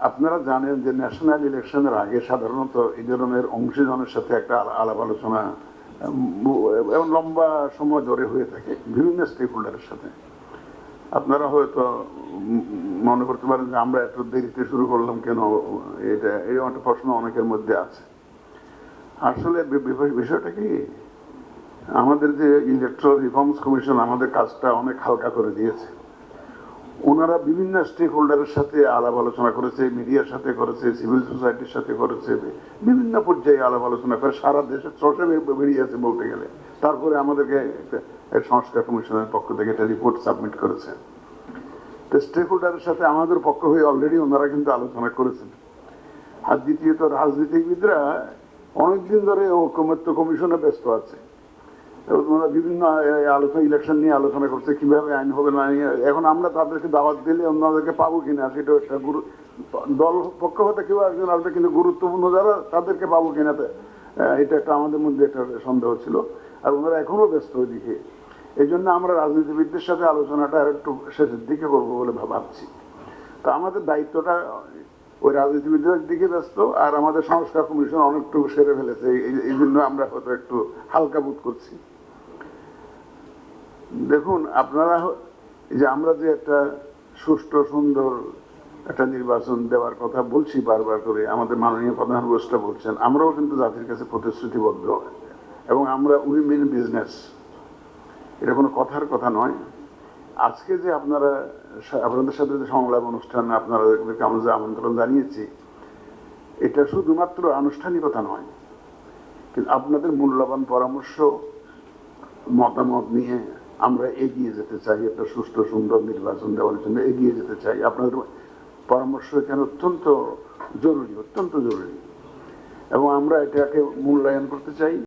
আপনারা জানেন যে ন্যাশনাল ইলেকশনের আগে সাধারণত এই ধরনের অংশীজনের সাথে একটা আলাপ আলোচনা এবং লম্বা সময় ধরে হয়ে থাকে বিভিন্ন স্টেক হোল্ডারের সাথে। আপনারা হয়তো মনে করতে পারেন যে আমরা এত দেরিতে শুরু করলাম কেন? এটা এরকম একটা প্রশ্ন অনেকের মধ্যে আছে। আসলে বিষয়টা কি? আমাদের যে ইলেকট্রাল রিফর্মস কমিশন আমাদের কাজটা অনেক হালকা করে দিয়েছে। ওনারা বিভিন্ন স্টেক হোল্ডারের সাথে আলাপ আলোচনা করেছে মিডিয়ার সাথে করেছে সিভিল সোসাইটির সাথে করেছে, বিভিন্ন পর্যায়ে আলাপ আলোচনা করে, সারা দেশের চষে বেরিয়ে আছে বলতে গেলে। তারপরে আমাদেরকে সংস্কার কমিশনের পক্ষ থেকে একটা রিপোর্ট সাবমিট করেছে। তো স্টেক হোল্ডারের সাথে আমাদের পক্ষ হয়ে অলরেডি ওনারা কিন্তু আলোচনা করেছেন। আর দ্বিতীয়ত রাজনীতিবিদরা অনেকদিন ধরে ঐকমত্য কমিশনে ব্যস্ত আছে। বিভিন্ন আলোচনা ইলেকশন নিয়ে আলোচনা করছে, কীভাবে আইন হবে না। এখন আমরা তাদেরকে দাওয়াত দিলে অন্যদেরকে পাবো কিনা, সেটা একটা গুরু, দল পক্ষ হতে কেউ একজন আসবে কিন্তু গুরুত্বপূর্ণ যারা, তাদেরকে পাবো কিনা এটা একটা আমাদের মধ্যে একটা সন্দেহ ছিল, আর ওনারা এখনও ব্যস্ত ওইদিকে এই জন্য আমরা রাজনীতিবিদদের সাথে আলোচনাটা আর একটু শেষের দিকে করব বলে ভাবছি তো আমাদের দায়িত্বটা ওই রাজনীতিবিদদের দিকে ব্যস্ত, আর আমাদের সংস্কার কমিশন অনেকটুকু সেরে ফেলেছে এই জন্য আমরা হয়তো একটু হালকা বোধ করছি দেখুন, আপনারা যে আমরা যে একটা সুষ্ঠু, সুন্দর একটা নির্বাচন দেওয়ার কথা বলছি বারবার করে, আমাদের মাননীয় প্রধান উপদেষ্টা বলছেন, আমরাও কিন্তু জাতির কাছে প্রতিশ্রুতিবদ্ধ। এবং আমরা উই মিন বিজনেস, এটা কোনো কথার কথা নয়। আজকে যে আপনারা আপনাদের সাথে যে সংলাপ অনুষ্ঠান আপনাদেরকে আমরা যে আমন্ত্রণ জানিয়েছি, এটা শুধুমাত্র আনুষ্ঠানিকতা নয়, কিন্তু আপনাদের মূল্যবান পরামর্শ, মতামত নিয়ে আমরা এগিয়ে যেতে চাই, একটা সুষ্ঠু, সুন্দর নির্বাচন দেওয়ার জন্য এগিয়ে যেতে চাই। আপনাদের পরামর্শ এখানে অত্যন্ত জরুরি অত্যন্ত জরুরি। এবং আমরা এটাকে মূল্যায়ন করতে চাই।